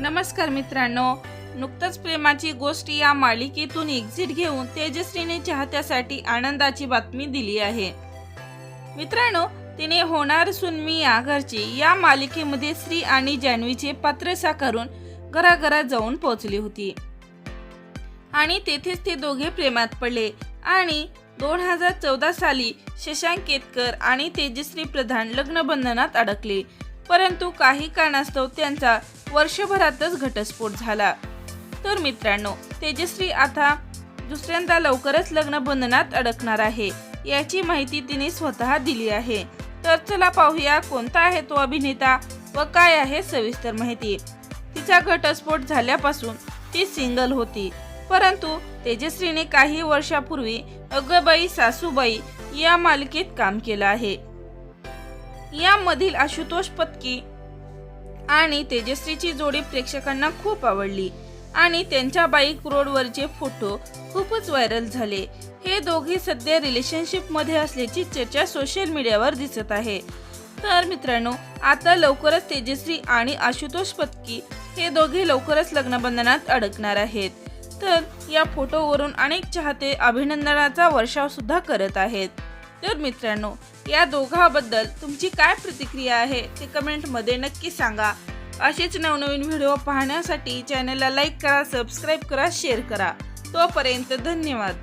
नमस्कार मित्रांनो. नुकतंच प्रेमाची गोष्ट या मालिकेतून एक्झिट घेऊन तेजश्रीने चाहत्यासाठी आनंदाची बातमी दिली आहे. मित्रांनो तिने होणार सुनमी या घरची या मालिकेमध्ये श्री आणि जान्हवीचे पात्र साकारून घराघरात जाऊन पोहोचली होती. आणि तेथेच ते दोघे प्रेमात पडले. आणि दोन हजार चौदा साली शशांक केतकर आणि तेजश्री प्रधान लग्नबंधनात अडकले. परंतु काही कारणास्तव त्यांचा वर्षभरातच घटस्फोट झाला. तर मित्रांनो तेजश्री आता दुसऱ्यांदा लवकरच लग्नबंधनात अडकणार आहे याची माहिती तिने स्वतः दिली आहे. तर चला पाहूया कोणता आहे तो अभिनेता व काय आहे सविस्तर माहिती. तिचा घटस्फोट झाल्यापासून ती सिंगल होती. परंतु तेजश्रीने काही वर्षापूर्वी अगबाई सासूबाई या मालिकेत काम केलं आहे. यामधील आशुतोष पत्की आणि तेजश्रीची जोडी प्रेक्षकांना खूप आवडली. आणि त्यांच्या बाईक रोडवरचे फोटो खूपच व्हायरल झाले. हे दोघे सध्या रिलेशनशिपमध्ये असल्याची चर्चा सोशल मीडियावर दिसत आहे. तर मित्रांनो आता लवकरच तेजश्री आणि आशुतोष पत्की हे दोघे लवकरच लग्नबंधनात अडकणार आहेत. तर या फोटोवरून अनेक चाहते अभिनंदनाचा वर्षाव सुद्धा करत आहेत. तर मित्रांनो या दोघांबद्दल तुमची काय प्रतिक्रिया आहे ते कमेंटमध्ये नक्की सांगा. असेच नवनवीन व्हिडिओ पाहण्यासाठी चॅनलला लाईक करा सबस्क्राईब करा शेअर करा. तोपर्यंत धन्यवाद.